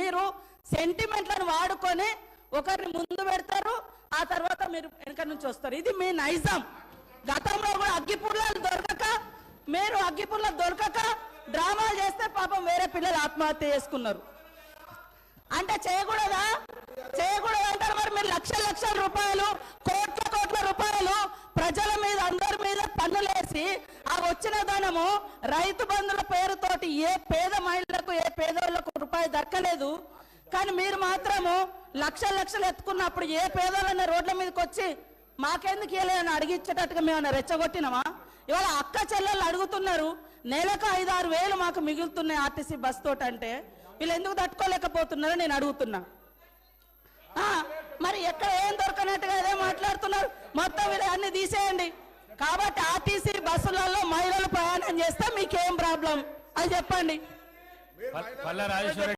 మీరు సెంటిమెంట్లను వాడుకొని ఒకరిని ముందు పెడతారు ఆ తర్వాత మీరు వెనక నుంచి వస్తారు. ఇది మీ నైజం. గతంలో కూడా అగ్గిపుల్లలు దొరకక మీరు అగ్గిపుల్లలు దొరకక డ్రామాలు చేస్తే పాపం వేరే పిల్లలు ఆత్మహత్య చేసుకున్నారు. అంటే చేయకూడదా? చేయకూడదు అంటారు మరి మీరు లక్షల లక్షల రూపాయలు కోట్ల కోట్ల రూపాయలు ప్రజల మీద అందరి మీద చేసి ఆ వచ్చిన ధనము రైతు బంధుల పేరుతోటి ఏ పేద మహిళలకు ఏ పేదోళ్ళకు రూపాయి దక్కలేదు. కానీ మీరు మాత్రము లక్షల లక్షలు ఎత్తుకున్నప్పుడు ఏ పేదోళ్ళన్న రోడ్ల మీదకి వచ్చి మాకెందుకు ఇవ్వలేదని అడిగించేటట్టుగా మేము రెచ్చగొట్టినామా? ఇవాళ అక్క చెల్లెళ్ళు అడుగుతున్నారు నెలకు ఐదు ఆరు వేలు మాకు మిగులుతున్నాయి ఆర్టీసీ బస్ తోటి అంటే వీళ్ళు ఎందుకు తట్టుకోలేకపోతున్నారో నేను అడుగుతున్నా. మరి ఎక్కడ ఏం దొరకనట్టుగా అదే మాట్లాడుతున్నారు? మొత్తం వీళ్ళు అన్ని తీసేయండి. కాబట్టి ఆర్టీసీ బస్సులలో మహిళలు ప్రయాణం చేస్తే మీకేం ప్రాబ్లం? అది చెప్పండి. పల్ల రాజేశ్వర